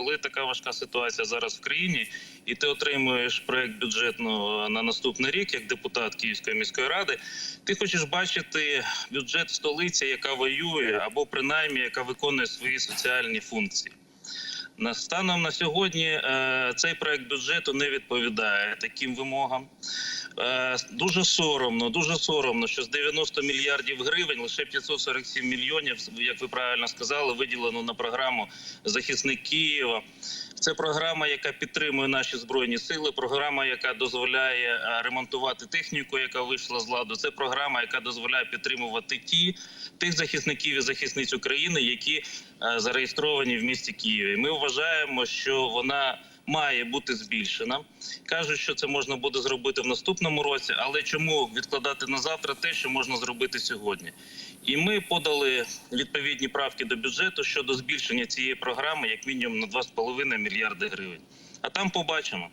коли така важка ситуація зараз в країні, і ти отримуєш проект бюджетного на наступний рік, як депутат Київської міської ради, ти хочеш бачити бюджет столиці, яка воює, або принаймні яка виконує свої соціальні функції. На станом на сьогодні е, цей проект бюджету не відповідає таким вимогам. Е, дуже соромно, дуже соромно, що з 90 мільярдів гривень лише 547 мільйонів, як ви правильно сказали, виділено на програму Захисник Києва. Це програма, яка підтримує наші збройні сили. Програма, яка дозволяє е, ремонтувати техніку, яка вийшла з ладу. Це програма, яка дозволяє підтримувати ті тих захисників і захисниць України, які е, зареєстровані в місті Києві. Ми вважаємо, що вона має бути збільшена. Кажуть, що це можна буде зробити в наступному році, але чому відкладати на завтра те, що можна зробити сьогодні? І ми подали відповідні правки до бюджету щодо збільшення цієї програми як мінімум на 2,5 мільярди гривень. А там побачимо.